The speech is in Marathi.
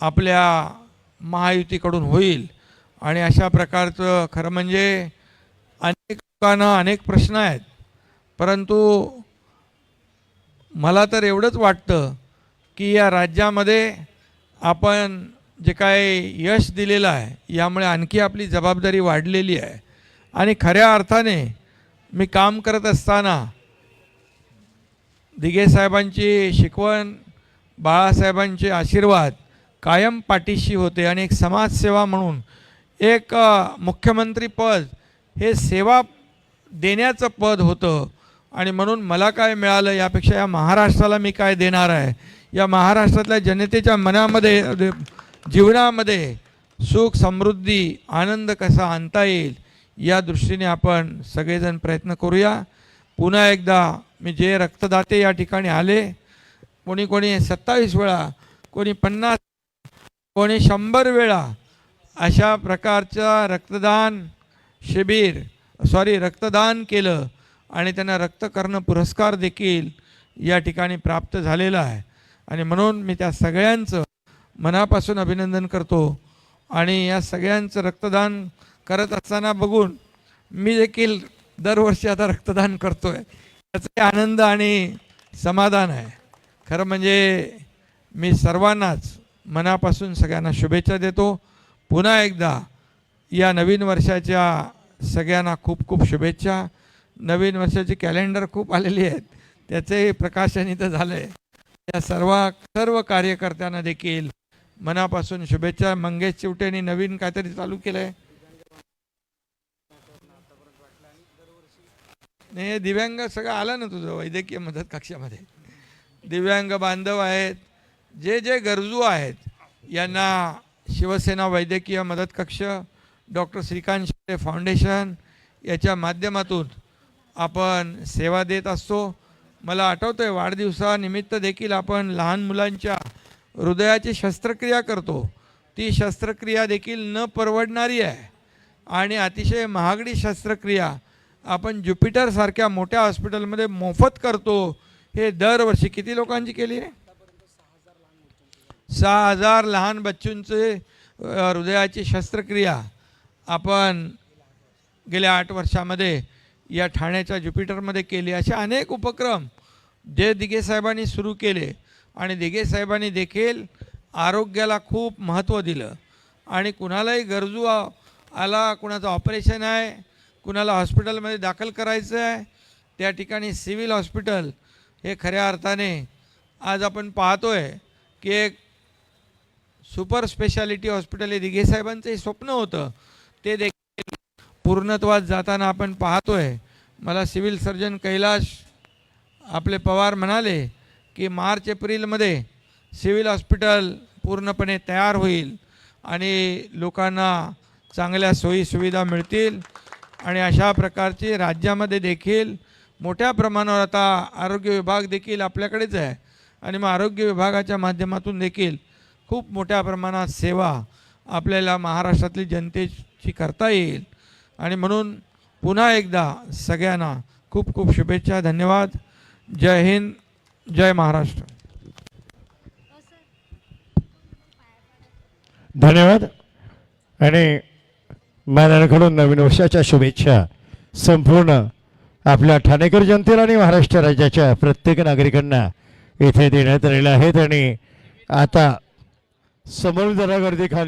आपल्या महायुतीकडून होईल. आणि अशा प्रकारचं खरं म्हणजे अनेक लोकांना अनेक प्रश्न आहेत. परंतु मला तर एवढंच वाटतं की या राज्यामध्ये आपण जे काय यश दिलेलं आहे यामुळे आणखी आपली जबाबदारी वाढलेली आहे. आणि खऱ्या अर्थाने मी काम करत असताना दिघे साहेबांची शिकवण बाळासाहेबांचे आशीर्वाद कायम पाठीशी होते आणि एक समाजसेवा म्हणून एक मुख्यमंत्रीपद मुख्यमंत्री पद हे सेवा देण्याचं पद होतं. आणि म्हणून मला काय मिळालं यापेक्षा या महाराष्ट्राला मी काय देणार आहे? या महाराष्ट्रातल्या जनतेच्या मनामध्ये जीवनामध्ये सुख समृद्धी आनंद कसा आणता येईल या दृष्टीने आपण सगळेजण प्रयत्न करूया. पुन्हा एकदा मी जे रक्तदाते या ठिकाणी आले कोणी कोणी सत्तावीस वेळा कोणी पन्नास कोणी शंभर वेळा अशा प्रकारचं रक्तदान शिबिर सॉरी रक्तदान केलं आणि त्यांना रक्तकर्ण पुरस्कार देखील या ठिकाणी प्राप्त झालेला आहे. आणि म्हणून मी त्या सगळ्यांचं मनापासून अभिनंदन करतो आणि या सगळ्यांचं रक्तदान करत असताना बघून मी देखील दरवर्षी आता रक्तदान करतो आहे त्याचा आनंद आणि समाधान आहे. खरं म्हणजे मी सर्वांनाच मनापासून सगळ्यांना शुभेच्छा देतो. पुन्हा एकदा या नवीन वर्षाच्या सगळ्यांना खूप खूप शुभेच्छा. नवीन वर्षाची कॅलेंडर खूप आलेली आहेत. त्याचंही प्रकाशन इथं झालं आहे या सर्व सर्व कार्यकर्त्यांना देखील मनापासून शुभेच्छा. मंगेश चिवटेने नवीन काहीतरी चालू केलं आहे नाही हे दिव्यांग सगळं आलं ना तुझं? वैद्यकीय मदत कक्षामध्ये. दिव्यांग बांधव आहेत. जे जे गरजू आहेत यांना शिवसेना वैद्यकीय मदत कक्ष डॉक्टर श्रीकांत शिंदे फाउंडेशन याच्या माध्यमातून आपण सेवा देत असतो. मला आठवतं आहे वाढदिवसानिमित्त देखील आपण लहान मुलांच्या हृदयाची शस्त्रक्रिया करतो. ती शस्त्रक्रिया देखील न परवडणारी आहे. आणि अतिशय महागडी शस्त्रक्रिया आपण ज्युपिटरसारख्या मोठ्या हॉस्पिटलमध्ये मोफत करतो हे दरवर्षी किती लोकांची केली आहे? सहा हजार लहान बच्चूंचे हृदयाची शस्त्रक्रिया आपण गेल्या आठ वर्षामध्ये या ठाण्याच्या ज्युपिटरमध्ये केली. असे अनेक उपक्रम जे दिघे साहेबांनी सुरू केले आणि दिघे साहेबांनी देखील आरोग्याला खूप महत्त्व दिलं. आणि कुणालाही गरजू आला कुणाचं ऑपरेशन आहे कुणाला हॉस्पिटलमध्ये दाखल करायचं आहे त्या ठिकाणी सिव्हिल हॉस्पिटल हे खऱ्या अर्थाने आज आपण पाहतो आहे की एक सुपर स्पेशालिटी हॉस्पिटल हे दिघे साहेबांचंही स्वप्न होतं. ते देखील पूर्णत्वात जाताना आपण पाहतोय. मला सिव्हिल सर्जन कैलाश आपले पवार म्हणाले की मार्च एप्रिलमध्ये सिव्हिल हॉस्पिटल पूर्णपणे तयार होईल आणि लोकांना चांगल्या सोयीसुविधा मिळतील आणि अशा प्रकारची राज्यामध्ये देखील मोठ्या प्रमाणावर आता आरोग्य विभाग देखील आपल्याकडेच आहे. आणि मग आरोग्य विभागाच्या माध्यमातून देखील खूप मोठ्या प्रमाणात सेवा आपल्याला महाराष्ट्रातली जनतेची करता येईल. आणि म्हणून पुन्हा एकदा सगळ्यांना खूप खूप शुभेच्छा धन्यवाद. जय हिंद जय महाराष्ट्र. धन्यवाद. आणि माझ्याकडून नवीन वर्षाच्या शुभेच्छा संपूर्ण आपल्या ठाणेकर जनतेला आणि महाराष्ट्र राज्याच्या प्रत्येक नागरिकांना इथे देण्यात आलेल्या आहेत. आणि आता समर्थ दरागर्दी खाली.